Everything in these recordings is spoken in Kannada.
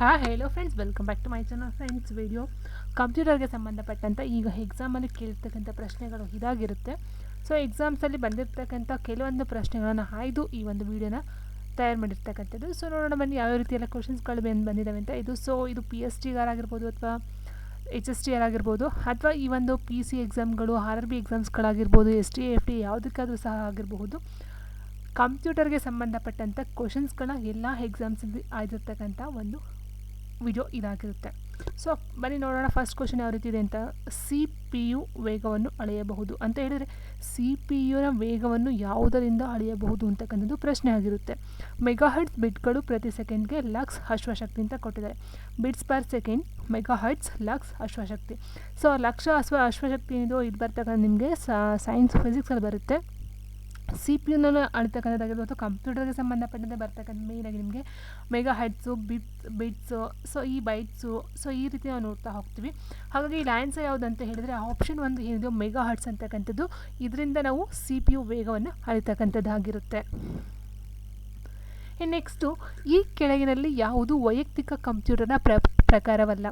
ಹಾಂ ಹೇಳೋ friends welcome back to my channel friends video ಕಂಪ್ಯೂಟರ್ಗೆ ಸಂಬಂಧಪಟ್ಟಂಥ ಈಗ ಎಕ್ಸಾಮಲ್ಲಿ ಕೇಳಿರ್ತಕ್ಕಂಥ ಪ್ರಶ್ನೆಗಳು ಇದಾಗಿರುತ್ತೆ. ಸೊ ಎಕ್ಸಾಮ್ಸಲ್ಲಿ ಬಂದಿರತಕ್ಕಂಥ ಕೆಲವೊಂದು ಪ್ರಶ್ನೆಗಳನ್ನು ಆಯ್ದು ಈ ಒಂದು ವಿಡಿಯೋನ ತಯಾರು ಮಾಡಿರ್ತಕ್ಕಂಥದ್ದು. ಸೊ ನೋಡೋಣ ಬನ್ನಿ ಯಾವ ರೀತಿಯೆಲ್ಲ ಕ್ವಶನ್ಸ್ಗಳು ಬಂದು ಬಂದಿದ್ದಾವೆ ಅಂತ. ಇದು ಸೊ ಇದು ಪಿ ಎಸ್ ಟಿಗಾರಾಗಿರ್ಬೋದು ಅಥವಾ ಎಚ್ ಎಸ್ ಟಿ ಅಥವಾ ಈ ಒಂದು ಪಿ ಸಿ ಎಕ್ಸಾಮ್ಗಳು ಆರ್ ಆರ್ ಬಿ ಎಕ್ಸಾಮ್ಸ್ಗಳಾಗಿರ್ಬೋದು ಎಸ್ ಟಿ ಎಫ್ ಟಿ ಯಾವುದಕ್ಕಾದರೂ ಸಹ ಆಗಿರಬಹುದು. ಕಂಪ್ಯೂಟರ್ಗೆ ಸಂಬಂಧಪಟ್ಟಂಥ ಕ್ವಶನ್ಸ್ಗಳನ್ನ ಎಲ್ಲ ಎಕ್ಸಾಮ್ಸಲ್ಲಿ ಆಗಿರ್ತಕ್ಕಂಥ ಒಂದು ವಿಡಿಯೋ ಇದಾಗಿರುತ್ತೆ. ಸೊ ಬನ್ನಿ ನೋಡೋಣ ಫಸ್ಟ್ ಕ್ವಶನ್ ಯಾವ ರೀತಿ ಇದೆ ಅಂತ. ಸಿ ಪಿ ಯು ವೇಗವನ್ನು ಅಳೆಯಬಹುದು. ಅಂತ ಹೇಳಿದರೆ ಸಿ ಪಿ ಯುನ ವೇಗವನ್ನು ಯಾವುದರಿಂದ ಅಳೆಯಬಹುದು ಅಂತಕ್ಕಂಥದ್ದು ಪ್ರಶ್ನೆ ಆಗಿರುತ್ತೆ. ಮೆಗಾಹರ್ಟ್ಸ್ ಬಿಟ್ಗಳು ಪ್ರತಿ ಸೆಕೆಂಡ್ಗೆ ಲಕ್ಸ್ ಅಶ್ವಶಕ್ತಿ ಅಂತ ಕೊಟ್ಟಿದ್ದಾರೆ. Bits per second megahertz lux ಅಶ್ವಶಕ್ತಿ. So ಲಕ್ಷ ಅಶ್ವ, ಅಶ್ವಶಕ್ತಿ ಇದು ಇದು ಬರ್ತಕ್ಕಂಥ ನಿಮಗೆ ಸೈನ್ಸ್ ಫಿಸಿಕ್ಸಲ್ಲಿ ಬರುತ್ತೆ. ಸಿ ಪಿ ಯುನಲ್ಲೂ ಅಳಿತಕ್ಕಂಥದ್ದಾಗಿರ್ಬೋದು ಅಥವಾ ಕಂಪ್ಯೂಟರ್ಗೆ ಸಂಬಂಧಪಟ್ಟಂತೆ ಬರ್ತಕ್ಕಂಥ ಮೇಯ್ನಾಗಿ ನಿಮಗೆ mega heads bits bits so ಈ ಬೈಟ್ಸು ಸೊ ಈ ರೀತಿ ನಾವು ನೋಡ್ತಾ ಹೋಗ್ತೀವಿ. ಹಾಗಾಗಿ ಆನ್ಸರ್ ಯಾವುದಂತ ಹೇಳಿದರೆ ಆಪ್ಷನ್ ಒಂದು ಏನಿದೆಯೋ ಮೆಗಾ ಹರ್ಟ್ಸ್ ಅಂತಕ್ಕಂಥದ್ದು. ಇದರಿಂದ ನಾವು ಸಿ ಪಿ ಯು ವೇಗವನ್ನು ಅಳಿತಕ್ಕಂಥದ್ದಾಗಿರುತ್ತೆ ನೆಕ್ಸ್ಟು ಈ ಕೆಳಗಿನಲ್ಲಿ ಯಾವುದು ವೈಯಕ್ತಿಕ ಕಂಪ್ಯೂಟರ್ನ ಪ್ರ, ಪ್ರಕಾರವಲ್ಲ.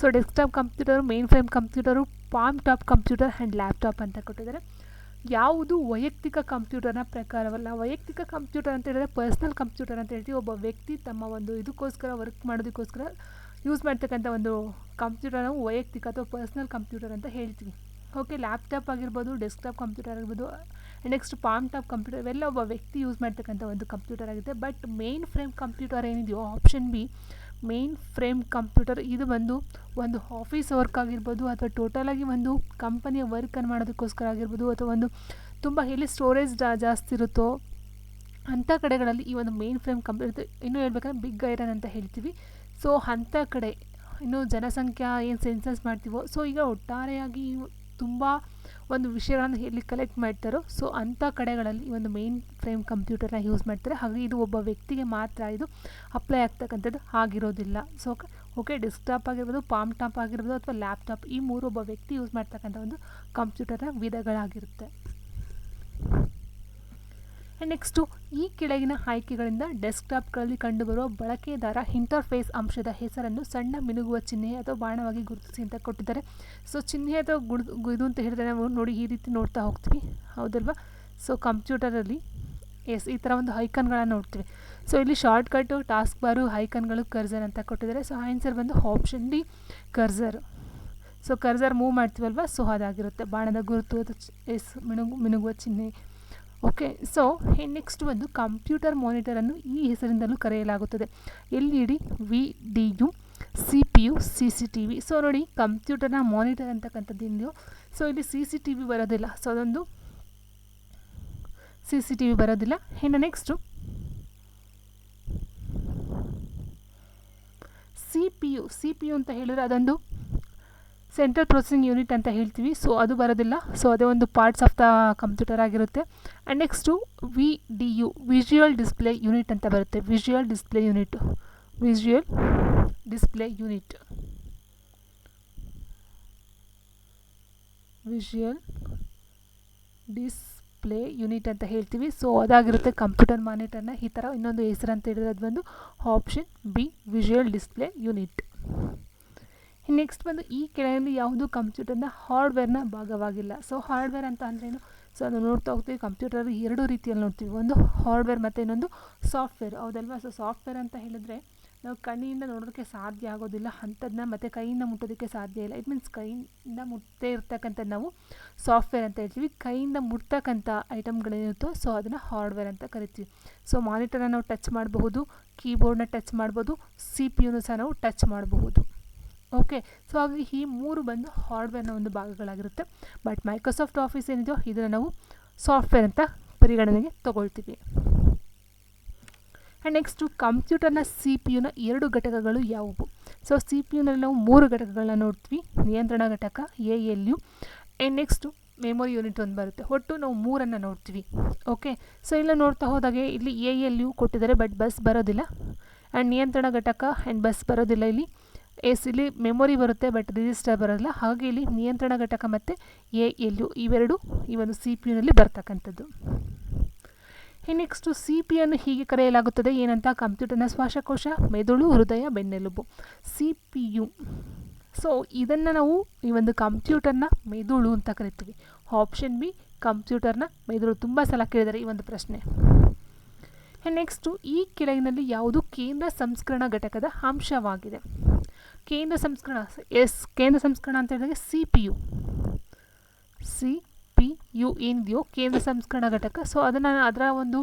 So desktop computer mainframe computer palmtop computer and laptop ಅಂತ ಕೊಟ್ಟಿದ್ದಾರೆ. ಯಾವುದು ವೈಯಕ್ತಿಕ ಕಂಪ್ಯೂಟರ್ನ ಪ್ರಕಾರವಲ್ಲ. ವೈಯಕ್ತಿಕ ಕಂಪ್ಯೂಟರ್ ಅಂತ ಹೇಳಿದ್ರೆ ಪರ್ಸ್ನಲ್ ಕಂಪ್ಯೂಟರ್ ಅಂತ ಹೇಳ್ತೀವಿ. ಒಬ್ಬ ವ್ಯಕ್ತಿ ತಮ್ಮ ಒಂದು ಇದಕ್ಕೋಸ್ಕರ ವರ್ಕ್ ಮಾಡೋದಕ್ಕೋಸ್ಕರ ಯೂಸ್ ಮಾಡ್ತಕ್ಕಂಥ ಒಂದು ಕಂಪ್ಯೂಟರ್ ನಾವು ವೈಯಕ್ತಿಕ ಅಥವಾ ಪರ್ಸ್ನಲ್ ಕಂಪ್ಯೂಟರ್ ಅಂತ ಹೇಳ್ತೀವಿ. ಓಕೆ ಲ್ಯಾಪ್ಟಾಪ್ ಆಗಿರ್ಬೋದು ಡೆಸ್ಕ್ಟಾಪ್ ಕಂಪ್ಯೂಟರ್ ಆಗಿರ್ಬೋದು ನೆಕ್ಸ್ಟ್ ಪಾಮ್ ಟಾಪ್ ಕಂಪ್ಯೂಟರ್ ಇವೆಲ್ಲ ಒಬ್ಬ ವ್ಯಕ್ತಿ ಯೂಸ್ ಮಾಡ್ತಕ್ಕಂಥ ಒಂದು ಕಂಪ್ಯೂಟರ್ ಆಗಿದೆ ಬಟ್ ಮೇನ್ ಫ್ರೇಮ್ ಕಂಪ್ಯೂಟರ್ ಏನಿದೆಯೋ option B mainframe computer ಇದು ಬಂದು ಒಂದು ಆಫೀಸ್ ವರ್ಕ್ ಆಗಿರ್ಬೋದು ಅಥವಾ ಟೋಟಲಾಗಿ ಒಂದು ಕಂಪನಿಯ ವರ್ಕನ್ನು ಮಾಡೋದಕ್ಕೋಸ್ಕರ ಆಗಿರ್ಬೋದು ಅಥವಾ ಒಂದು ತುಂಬ ಎಲ್ಲಿ ಸ್ಟೋರೇಜ್ ಜಾಸ್ತಿ ಇರುತ್ತೋ ಅಂಥ ಕಡೆಗಳಲ್ಲಿ ಈ ಒಂದು ಮೇನ್ ಫ್ರೇಮ್ ಕಂಪ್ಯೂಟರ್ ಇನ್ನೂ ಹೇಳ್ಬೇಕಂದ್ರೆ ಬಿಗ್ ಐರನ್ ಅಂತ ಹೇಳ್ತೀವಿ. ಸೊ ಅಂಥ ಕಡೆ ಇನ್ನು ಜನಸಂಖ್ಯಾ ಏನು ಸೆನ್ಸಸ್ ಮಾಡ್ತೀವೋ ಸೊ ಈಗ ಒಟ್ಟಾರೆಯಾಗಿ ತುಂಬ ಒಂದು ವಿಷಯಗಳನ್ನು ಇಲ್ಲಿ ಕಲೆಕ್ಟ್ ಮಾಡ್ತಾರೋ ಸೊ ಅಂಥ ಕಡೆಗಳಲ್ಲಿ ಒಂದು ಮೇನ್ ಫ್ರೇಮ್ ಕಂಪ್ಯೂಟರ್ನ ಯೂಸ್ ಮಾಡ್ತಾರೆ. ಹಾಗೆ ಇದು ಒಬ್ಬ ವ್ಯಕ್ತಿಗೆ ಮಾತ್ರ ಇದು ಅಪ್ಲೈ ಆಗ್ತಕ್ಕಂಥದ್ದು ಆಗಿರೋದಿಲ್ಲ. ಸೊ ಓಕೆ ಡೆಸ್ಕ್ಟಾಪ್ ಆಗಿರ್ಬೋದು ಪಾಮ್ ಟಾಪ್ ಆಗಿರ್ಬೋದು ಅಥವಾ ಲ್ಯಾಪ್ಟಾಪ್ ಈ ಮೂರು ಒಬ್ಬ ವ್ಯಕ್ತಿ ಯೂಸ್ ಮಾಡ್ತಕ್ಕಂಥ ಒಂದು ಕಂಪ್ಯೂಟರ್ನ ವಿಧಗಳಾಗಿರುತ್ತೆ. ನೆಕ್ಸ್ಟು ಈ ಕೆಳಗಿನ ಆಯ್ಕೆಗಳಿಂದ ಡೆಸ್ಕ್ಟಾಪ್ಗಳಲ್ಲಿ ಕಂಡುಬರುವ ಬಳಕೆದಾರ ಇಂಟರ್ಫೇಸ್ ಅಂಶದ ಹೆಸರನ್ನು ಸಣ್ಣ ಮಿನುಗುವ ಚಿಹ್ನೆ ಅಥವಾ ಬಾಣವಾಗಿ ಗುರುತಿಸಿ ಅಂತ ಕೊಟ್ಟಿದ್ದಾರೆ. ಸೊ ಚಿಹ್ನೆ ಅಥವಾ ಗುಡ್ ಇದು ಅಂತ ಹೇಳಿದ್ರೆ ನಾವು ನೋಡಿ ಈ ರೀತಿ ನೋಡ್ತಾ ಹೋಗ್ತೀವಿ. ಹೌದಲ್ವಾ? ಸೊ ಕಂಪ್ಯೂಟರಲ್ಲಿ ಎಸ್, ಈ ಥರ ಒಂದು ಐಕನ್ಗಳನ್ನು ನೋಡ್ತೀವಿ. ಸೊ ಇಲ್ಲಿ ಶಾರ್ಟ್ಕಟ್ಟು ಟಾಸ್ಕ್ ಬಾರು ಐಕನ್ಗಳು ಕರ್ಸರ್ ಅಂತ ಕೊಟ್ಟಿದ್ದಾರೆ. ಸೊ ಆನ್ಸರ್ ಬಂದು option D cursor so cursor move ಮಾಡ್ತೀವಲ್ವ? So ಅದಾಗಿರುತ್ತೆ. ಬಾಣದ ಗುರುತು ಅಥವಾ ಎಸ್, ಮಿನುಗು, ಮಿನುಗುವ ಚಿಹ್ನೆ. ಓಕೆ ಸೊ ನೆಕ್ಸ್ಟ್ ಒಂದು ಕಂಪ್ಯೂಟರ್ ಮಾನಿಟರನ್ನು ಈ ಹೆಸರಿಂದಲೂ ಕರೆಯಲಾಗುತ್ತದೆ. L E D V D U C P U, C C T V. So ನೋಡಿ ಕಂಪ್ಯೂಟರ್ನ ಮಾನಿಟರ್ ಅಂತಕ್ಕಂಥದ್ದು ಸೊ ಇಲ್ಲಿ ಸಿ ಸಿ ಟಿ ವಿ ಬರೋದಿಲ್ಲ. ಸೊ ಅದೊಂದು ಸಿ ಸಿ ಟಿ ವಿ ಬರೋದಿಲ್ಲ. ಇನ್ನು next C P U, C P U ಅಂತ ಹೇಳಿದ್ರೆ ಅದೊಂದು ಸೆಂಟ್ರಲ್ ಪ್ರೊಸೆಸಿಂಗ್ ಯೂನಿಟ್ ಅಂತ ಹೇಳ್ತೀವಿ. ಸೊ ಅದು ಬರೋದಿಲ್ಲ. ಸೊ ಅದೇ ಒಂದು ಪಾರ್ಟ್ಸ್ ಆಫ್ ದ ಕಂಪ್ಯೂಟರ್ ಆಗಿರುತ್ತೆ. And next V D U visual display unit ಅಂತ ಬರುತ್ತೆ. Visual display unit visual display unit visual display unit ಅಂತ ಹೇಳ್ತೀವಿ. ಸೊ ಅದಾಗಿರುತ್ತೆ ಕಂಪ್ಯೂಟರ್ ಮಾನಿಟರ್ನ ಈ ಥರ ಇನ್ನೊಂದು ಹೆಸರು ಅಂತ ಹೇಳಿದ್ರೆ ಅದು ಬಂದು option B visual display unit next ಬಂದು ಈ ಕೆಳಗಡೆ ಯಾವುದು ಕಂಪ್ಯೂಟರ್ನ ಹಾರ್ಡ್ವೇರ್ನ ಭಾಗವಾಗಿಲ್ಲ. ಸೊ ಹಾರ್ಡ್ವೇರ್ ಅಂತ ಅಂದ್ರೇನು ಸೊ ಅದು ನೋಡ್ತಾ ಹೋಗ್ತೀವಿ. ಕಂಪ್ಯೂಟರ್ ಎರಡು ರೀತಿಯಲ್ಲಿ ನೋಡ್ತೀವಿ. ಒಂದು ಹಾರ್ಡ್ವೇರ್ ಮತ್ತು ಇನ್ನೊಂದು ಸಾಫ್ಟ್ವೇರ್. ಹೌದಲ್ವಾ? ಸೊ ಸಾಫ್ಟ್ವೇರ್ ಅಂತ ಹೇಳಿದ್ರೆ ನಾವು ಕಣ್ಣಿಂದ ನೋಡೋದಕ್ಕೆ ಸಾಧ್ಯ ಆಗೋದಿಲ್ಲ. ಅಂಥದ್ದನ್ನ ಮತ್ತು ಕೈಯಿಂದ ಮುಟ್ಟೋದಕ್ಕೆ ಸಾಧ್ಯ ಇಲ್ಲ. ಇಟ್ ಮೀನ್ಸ್ ಕೈಯಿಂದ ಮುಟ್ಟದೇ ಇರ್ತಕ್ಕಂಥದ್ದು ನಾವು ಸಾಫ್ಟ್ವೇರ್ ಅಂತ ಹೇಳ್ತೀವಿ. ಕೈಯಿಂದ ಮುಟ್ತಕ್ಕಂಥ ಐಟಮ್ಗಳೇನಿರುತ್ತೋ ಸೊ ಅದನ್ನು ಹಾರ್ಡ್ವೇರ್ ಅಂತ ಕರಿತೀವಿ. ಸೊ ಮಾನಿಟರ್ನ ನಾವು ಟಚ್ ಮಾಡಬಹುದು. ಕೀಬೋರ್ಡ್ನ ಟಚ್ ಮಾಡ್ಬೋದು ಸಿ ಪಿ ಯುನೂ ಸಹ ನಾವು ಟಚ್ ಮಾಡಬಹುದು. ಓಕೆ ಸೊ ಹಾಗಾಗಿ ಈ ಮೂರು ಬಂದು ಹಾರ್ಡ್ವೇರ್ನ ಒಂದು ಭಾಗಗಳಾಗಿರುತ್ತೆ. ಬಟ್ ಮೈಕ್ರೋಸಾಫ್ಟ್ ಆಫೀಸ್ ಏನಿದೆಯೋ, ಇದನ್ನು ನಾವು ಸಾಫ್ಟ್ವೇರ್ ಅಂತ ಪರಿಗಣನೆಗೆ ತಗೊಳ್ತೀವಿ. ಆ್ಯಂಡ್ ನೆಕ್ಸ್ಟು ಕಂಪ್ಯೂಟರ್ನ ಸಿ ಪಿ ಯುನ ಎರಡು ಘಟಕಗಳು ಯಾವುವು? ಸೊ ಸಿ ಪಿ ಯುನಲ್ಲಿ ನಾವು ಮೂರು ಘಟಕಗಳನ್ನ ನೋಡ್ತೀವಿ. ನಿಯಂತ್ರಣ ಘಟಕ A L U and next memory unit ಒಂದು ಬರುತ್ತೆ. ಒಟ್ಟು ನಾವು ಮೂರನ್ನು ನೋಡ್ತೀವಿ. ಓಕೆ ಸೊ ಇಲ್ಲ ನೋಡ್ತಾ ಹೋದಾಗೆ ಇಲ್ಲಿ ಎ ಎಲ್ ಯು ಕೊಟ್ಟಿದ್ದಾರೆ ಬಟ್ ಬಸ್ ಬರೋದಿಲ್ಲ. ಆ್ಯಂಡ್ ನಿಯಂತ್ರಣ ಘಟಕ ಆ್ಯಂಡ್ ಬಸ್ ಬರೋದಿಲ್ಲ ಇಲ್ಲಿ. ಎಸ್ ಇಲ್ಲಿ ಮೆಮೊರಿ ಬರುತ್ತೆ, ಬಟ್ ರಿಜಿಸ್ಟರ್ ಬರೋಲ್ಲ ಹಾಗೆ ಇಲ್ಲಿ ನಿಯಂತ್ರಣ ಘಟಕ ಮತ್ತು ಎ, ಎಲ್, ಯು ಇವೆರಡು ಈ ಒಂದು ಸಿ ಪಿ ಯುನಲ್ಲಿ ಬರ್ತಕ್ಕಂಥದ್ದು. ನೆಕ್ಸ್ಟು ಸಿ ಪಿ ಯನ್ನು ಹೀಗೆ ಕರೆಯಲಾಗುತ್ತದೆ. ಏನಂತ? ಕಂಪ್ಯೂಟರ್ನ ಶ್ವಾಸಕೋಶ, ಮೆದುಳು, ಹೃದಯ, ಬೆನ್ನೆಲುಬು. C P U. ಸೊ ಇದನ್ನು ನಾವು ಈ ಒಂದು ಕಂಪ್ಯೂಟರ್ನ ಮೆದುಳು ಅಂತ ಕರಿತೀವಿ. ಆಪ್ಷನ್ ಬಿ ಕಂಪ್ಯೂಟರ್ನ ಮೆದುಳು. ತುಂಬ ಸಲ ಕೇಳಿದರೆ ಈ ಒಂದು ಪ್ರಶ್ನೆ. ನೆಕ್ಸ್ಟು ಈ ಕೆಳಗಿನಲ್ಲಿ ಯಾವುದು ಕೇಂದ್ರ ಸಂಸ್ಕರಣ ಘಟಕದ ಅಂಶವಾಗಿದೆ? ಕೇಂದ್ರ ಸಂಸ್ಕರಣ ಎಸ್, ಕೇಂದ್ರ ಸಂಸ್ಕರಣ ಅಂತ ಹೇಳಿದಾಗ C P U. C P U ಏನಿದೆಯೋ ಕೇಂದ್ರ ಸಂಸ್ಕರಣ ಘಟಕ. ಸೊ ಅದನ್ನು ಅದರ ಒಂದು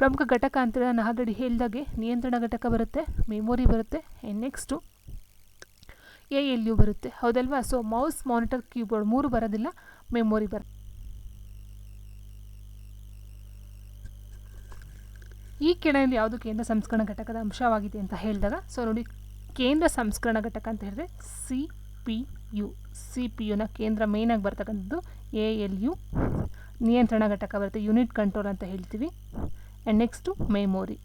ಪ್ರಮುಖ ಘಟಕ ಅಂತೇಳಿ ನಾನು ಆಲ್ರೆಡಿ ಹೇಳಿದಾಗೆ ನಿಯಂತ್ರಣ ಘಟಕ ಬರುತ್ತೆ ಮೆಮೊರಿ ಬರುತ್ತೆ ನೆಕ್ಸ್ಟು ಎ ಎಲ್ ಯು ಬರುತ್ತೆ. ಹೌದಲ್ವಾ? ಸೊ ಮೌಸ್ ಮಾನಿಟರ್ ಕೀಬೋರ್ಡ್ ಮೂರು ಬರೋದಿಲ್ಲ ಮೆಮೊರಿ ಬರುತ್ತೆ ಈ ಕೆಳಯಲ್ಲಿ ಯಾವುದು ಕೇಂದ್ರ ಸಂಸ್ಕರಣ ಘಟಕದ ಅಂಶವಾಗಿದೆ ಅಂತ ಹೇಳಿದಾಗ ಸೊ ನೋಡಿ ಕೇಂದ್ರ ಸಂಸ್ಕರಣ ಘಟಕ ಅಂತ ಹೇಳಿದ್ರೆ C P U. C P ಯುನ ಕೇಂದ್ರ ಮೇಯ್ನಾಗಿ ಬರ್ತಕ್ಕಂಥದ್ದು ಎ ಎಲ್ ಯು. ನಿಯಂತ್ರಣ ಘಟಕ ಬರುತ್ತೆ ಯೂನಿಟ್ ಕಂಟ್ರೋಲ್ ಅಂತ ಹೇಳ್ತೀವಿ. And next memory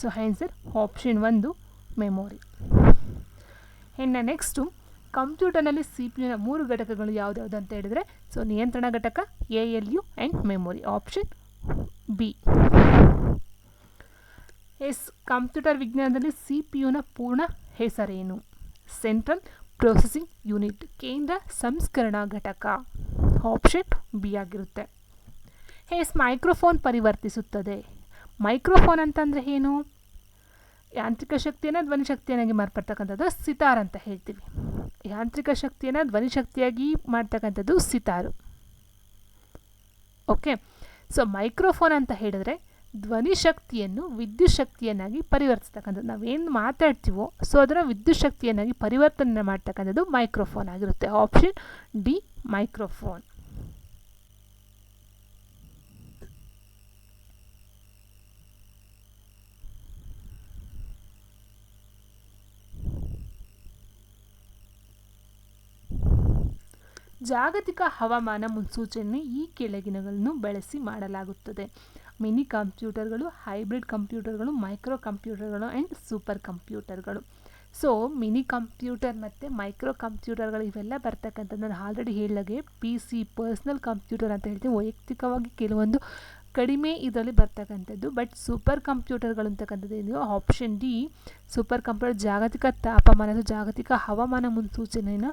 so answer option ಒಂದು ಮೆಮೊರಿ ಇನ್ನು ನೆಕ್ಸ್ಟು ಕಂಪ್ಯೂಟರ್ನಲ್ಲಿ ಸಿ ಪಿ ಯುನ ಮೂರು ಘಟಕಗಳು ಯಾವುದ್ಯಾವುದು ಅಂತ ಹೇಳಿದರೆ ಸೊ ನಿಯಂತ್ರಣ ಘಟಕ A L U and memory option B yes computer ವಿಜ್ಞಾನದಲ್ಲಿ ಸಿ ಪಿ ಯುನ ಪೂರ್ಣ ಹೆಸರೇನು? ಸೆಂಟ್ರಲ್ ಪ್ರೊಸೆಸಿಂಗ್ ಯೂನಿಟ್, ಕೇಂದ್ರ ಸಂಸ್ಕರಣಾ ಘಟಕ. ಆಪ್ಷನ್ ಬಿ ಆಗಿರುತ್ತೆ. ಎಸ್, ಮೈಕ್ರೋಫೋನ್ ಪರಿವರ್ತಿಸುತ್ತದೆ. ಮೈಕ್ರೋಫೋನ್ ಅಂತಂದರೆ ಏನು? ಯಾಂತ್ರಿಕ ಶಕ್ತಿಯನ್ನು ಧ್ವನಿ ಶಕ್ತಿಯನ್ನಾಗಿ ಮಾರ್ಪಡ್ತಕ್ಕಂಥದ್ದು ಸಿತಾರ್ ಅಂತ ಹೇಳ್ತೀವಿ. ಯಾಂತ್ರಿಕ ಶಕ್ತಿಯನ್ನು ಧ್ವನಿ ಶಕ್ತಿಯಾಗಿ ಮಾಡ್ತಕ್ಕಂಥದ್ದು ಸಿತಾರು. ಓಕೆ? ಸೊ ಮೈಕ್ರೋಫೋನ್ ಅಂತ ಹೇಳಿದ್ರೆ ಧ್ವನಿ ಶಕ್ತಿಯನ್ನು ವಿದ್ಯುತ್ ಶಕ್ತಿಯನ್ನಾಗಿ ಪರಿವರ್ತಿಸ್ತಕ್ಕಂಥದ್ದು. ನಾವೇನು ಮಾತಾಡ್ತೀವೋ, ಸೊ ಅದರ ವಿದ್ಯುತ್ ಶಕ್ತಿಯನ್ನಾಗಿ ಪರಿವರ್ತನೆ ಮಾಡ್ತಕ್ಕಂಥದ್ದು ಮೈಕ್ರೋಫೋನ್ ಆಗಿರುತ್ತೆ. Option D, microphone. ಜಾಗತಿಕ ಹವಾಮಾನ ಮುನ್ಸೂಚನೆ ಈ ಕೆಳಗಿನಗಳನ್ನು ಬಳಸಿ ಮಾಡಲಾಗುತ್ತದೆ. ಮಿನಿ ಕಂಪ್ಯೂಟರ್ಗಳು, ಹೈಬ್ರಿಡ್ ಕಂಪ್ಯೂಟರ್ಗಳು, ಮೈಕ್ರೋ ಕಂಪ್ಯೂಟರ್ಗಳು ಆ್ಯಂಡ್ ಸೂಪರ್ ಕಂಪ್ಯೂಟರ್ಗಳು. ಸೊ, ಮಿನಿ ಕಂಪ್ಯೂಟರ್ ಮತ್ತು ಮೈಕ್ರೋ ಕಂಪ್ಯೂಟರ್ಗಳು ಇವೆಲ್ಲ ಬರ್ತಕ್ಕಂಥ ನಾನು ಆಲ್ರೆಡಿ ಹೇಳಿದಾಗೆ ಪಿ ಸಿ, ಪರ್ಸ್ನಲ್ ಕಂಪ್ಯೂಟರ್ ಅಂತ ಹೇಳ್ತೀವಿ. ವೈಯಕ್ತಿಕವಾಗಿ ಕೆಲವೊಂದು ಕಡಿಮೆ ಇದರಲ್ಲಿ ಬರ್ತಕ್ಕಂಥದ್ದು. ಬಟ್ ಸೂಪರ್ ಕಂಪ್ಯೂಟರ್ಗಳು ಅಂತಕ್ಕಂಥದ್ದು ಏನಿದೆಯೋ ಆಪ್ಷನ್ ಡಿ, ಸೂಪರ್ ಕಂಪ್ಯೂಟರ್ ಜಾಗತಿಕ ತಾಪಮಾನ ಜಾಗತಿಕ ಹವಾಮಾನ ಮುನ್ಸೂಚನೆಯನ್ನು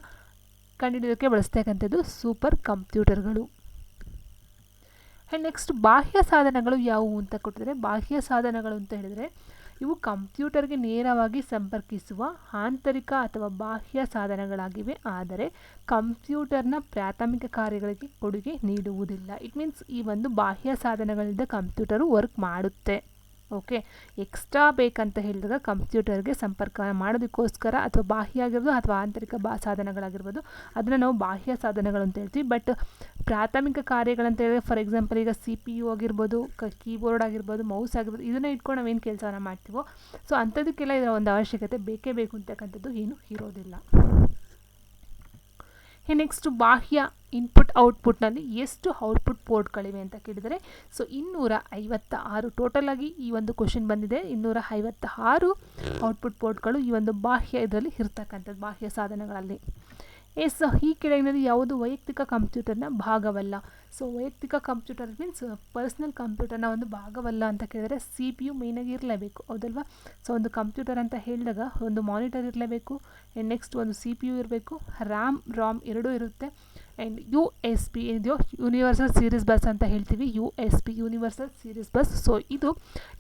ಕಂಡುಹಿಡಿಯೋಕ್ಕೆ ಬಳಸ್ತಕ್ಕಂಥದ್ದು ಸೂಪರ್ ಕಂಪ್ಯೂಟರ್ಗಳು. ಆ್ಯಂಡ್ ನೆಕ್ಸ್ಟ್ ಬಾಹ್ಯ ಸಾಧನಗಳು ಯಾವುವು ಅಂತ ಕೊಟ್ಟಿದ್ದಾರೆ. ಬಾಹ್ಯ ಸಾಧನಗಳು ಅಂತ ಹೇಳಿದರೆ ಇವು ಕಂಪ್ಯೂಟರ್ಗೆ ನೇರವಾಗಿ ಸಂಪರ್ಕಿಸುವ ಆಂತರಿಕ ಅಥವಾ ಬಾಹ್ಯ ಸಾಧನಗಳಾಗಿವೆ. ಆದರೆ ಕಂಪ್ಯೂಟರ್ನ ಪ್ರಾಥಮಿಕ ಕಾರ್ಯಗಳಿಗೆ ಕೊಡುಗೆ ನೀಡುವುದಿಲ್ಲ. ಇಟ್ ಮೀನ್ಸ್ ಈ ಒಂದು ಬಾಹ್ಯ ಸಾಧನಗಳಿಂದ ಕಂಪ್ಯೂಟರು ವರ್ಕ್ ಮಾಡುತ್ತೆ. ಓಕೆ ಎಕ್ಸ್ಟ್ರಾ ಬೇಕಂತ ಹೇಳಿದಾಗ ಕಂಪ್ಯೂಟರ್ಗೆ ಸಂಪರ್ಕ ಮಾಡೋದಕ್ಕೋಸ್ಕರ ಅಥವಾ ಬಾಹ್ಯ ಆಗಿರ್ಬೋದು ಅಥವಾ ಆಂತರಿಕ ಬಾ ಸಾಧನಗಳಾಗಿರ್ಬೋದು, ಅದನ್ನು ನಾವು ಬಾಹ್ಯ ಸಾಧನಗಳು ಅಂತ ಹೇಳ್ತೀವಿ. ಬಟ್ ಪ್ರಾಥಮಿಕ ಕಾರ್ಯಗಳಂತ ಹೇಳಿದ್ರೆ ಫಾರ್ ಎಕ್ಸಾಂಪಲ್ ಈಗ ಸಿ ಪಿ ಯು ಆಗಿರ್ಬೋದು, ಕ ಕೀಬೋರ್ಡ್ ಆಗಿರ್ಬೋದು ಮೌಸ್ ಆಗಿರ್ಬೋದು, ಇದನ್ನು ಇಟ್ಕೊಂಡು ನಾವೇನು ಕೆಲಸವನ್ನು ಮಾಡ್ತೀವೋ ಸೊ ಅಂಥದಕ್ಕೆಲ್ಲ ಇದರ ಒಂದು ಅವಶ್ಯಕತೆ ಬೇಕೇ ಬೇಕು ಅಂತಕ್ಕಂಥದ್ದು ಏನು ಇರೋದಿಲ್ಲ. ನೆಕ್ಸ್ಟು ಬಾಹ್ಯ ಇನ್ಪುಟ್ ಔಟ್ಪುಟ್ನಲ್ಲಿ ಎಷ್ಟು ಔಟ್ಪುಟ್ ಪೋರ್ಟ್ಗಳಿವೆ ಅಂತ ಕೇಳಿದರೆ ಸೊ ಇನ್ನೂರ ಐವತ್ತ ಆರು ಟೋಟಲಾಗಿ ಈ ಒಂದು ಕ್ವಶನ್ ಬಂದಿದೆ. ಇನ್ನೂರ ಐವತ್ತ ಆರು ಔಟ್ಪುಟ್ ಪೋರ್ಟ್ಗಳು ಈ ಒಂದು ಬಾಹ್ಯ ಇದರಲ್ಲಿ ಇರ್ತಕ್ಕಂಥದ್ದು, ಬಾಹ್ಯ ಸಾಧನಗಳಲ್ಲಿ. ಎಸ್, ಈ ಕೆಳಗಿನಲ್ಲಿ ಯಾವುದು ವೈಯಕ್ತಿಕ ಕಂಪ್ಯೂಟರ್ನ ಭಾಗವಲ್ಲ. ಸೊ ವೈಯಕ್ತಿಕ ಕಂಪ್ಯೂಟರ್ ಮೀನ್ಸ್ ಪರ್ಸ್ನಲ್ ಕಂಪ್ಯೂಟರ್ನ ಒಂದು ಭಾಗವಲ್ಲ ಅಂತ ಕೇಳಿದರೆ ಸಿ ಪಿ ಯು ಮೇನಾಗಿ ಇರಲೇಬೇಕು, ಹೌದಲ್ವಾ? ಸೊ ಒಂದು ಕಂಪ್ಯೂಟರ್ ಅಂತ ಹೇಳಿದಾಗ ಒಂದು ಮಾನಿಟರ್ ಇರಲೇಬೇಕು ನೆಕ್ಸ್ಟ್ ಒಂದು ಸಿ ಪಿ ಯು ಇರಬೇಕು ರ್ಯಾಮ್ ರಾಮ್ ಎರಡೂ ಇರುತ್ತೆ. ಆ್ಯಂಡ್ ಯು ಎಸ್ ಪಿ ಇದೆಯೋ ಯೂನಿವರ್ಸಲ್ ಸೀರೀಸ್ ಬಸ್ ಅಂತ ಹೇಳ್ತೀವಿ U S P universal series bus so ಇದು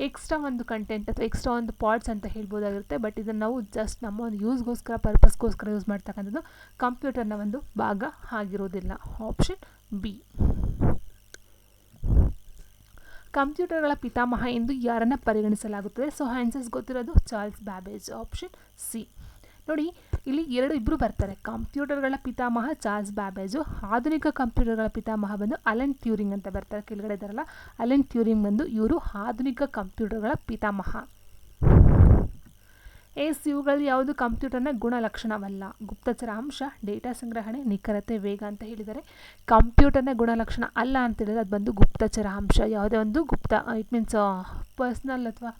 ಎಕ್ಸ್ಟ್ರಾ ಒಂದು ಕಂಟೆಂಟ್ ಅಥವಾ ಎಕ್ಸ್ಟ್ರಾ ಒಂದು ಪಾರ್ಟ್ಸ್ ಅಂತ ಹೇಳ್ಬೋದಾಗಿರುತ್ತೆ. ಬಟ್ ಇದನ್ನು ನಾವು ಜಸ್ಟ್ ನಮ್ಮ ಒಂದು ಯೂಸ್ಗೋಸ್ಕರ ಪರ್ಪಸ್ಗೋಸ್ಕರ ಯೂಸ್ ಮಾಡ್ತಕ್ಕಂಥದ್ದು ಕಂಪ್ಯೂಟರ್ನ ಒಂದು ಭಾಗ ಆಗಿರೋದಿಲ್ಲ. ಆಪ್ಷನ್ ಬಿ ಕಂಪ್ಯೂಟರ್ಗಳ ಪಿತಾಮಹ ಎಂದು ಯಾರನ್ನು ಪರಿಗಣಿಸಲಾಗುತ್ತದೆ? ಸೊ ಆನ್ಸರ್ಸ್ ಗೊತ್ತಿರೋದು ಚಾರ್ಲ್ಸ್ ಬ್ಯಾಬೇಜ್. ಆಪ್ಷನ್ ಸಿ ನೋಡಿ, ಇಲ್ಲಿ ಎರಡು ಇಬ್ಬರು ಬರ್ತಾರೆ. ಕಂಪ್ಯೂಟರ್ಗಳ ಪಿತಾಮಹ ಚಾರ್ಲ್ಸ್ ಬ್ಯಾಬೇಜು, ಆಧುನಿಕ ಕಂಪ್ಯೂಟರ್ಗಳ ಪಿತಾಮಹ ಬಂದು ಅಲೆನ್ ಟ್ಯೂರಿಂಗ್ ಅಂತ ಬರ್ತಾರೆ. ಕೆಳಗಡೆ ಇದ್ದಾರಲ್ಲ ಅಲೆನ್ ಟ್ಯೂರಿಂಗ್ ಬಂದು ಇವರು ಆಧುನಿಕ ಕಂಪ್ಯೂಟರ್ಗಳ ಪಿತಾಮಹ. ಎಸ್ ಇವುಗಳು ಯಾವುದು ಕಂಪ್ಯೂಟರ್ನ ಗುಣಲಕ್ಷಣವಲ್ಲ? ಗುಪ್ತಚರ ಅಂಶ, ಡೇಟಾ ಸಂಗ್ರಹಣೆ, ನಿಖರತೆ, ವೇಗ ಅಂತ ಹೇಳಿದರೆ ಕಂಪ್ಯೂಟರ್ನ ಗುಣಲಕ್ಷಣ ಅಲ್ಲ ಅಂತ ಹೇಳಿದ್ರೆ ಅದು ಬಂದು ಗುಪ್ತಚರ ಅಂಶ. ಯಾವುದೇ ಒಂದು ಗುಪ್ತ ಇಟ್ ಮೀನ್ಸ್ ಪರ್ಸ್ನಲ್ ಅಥವಾ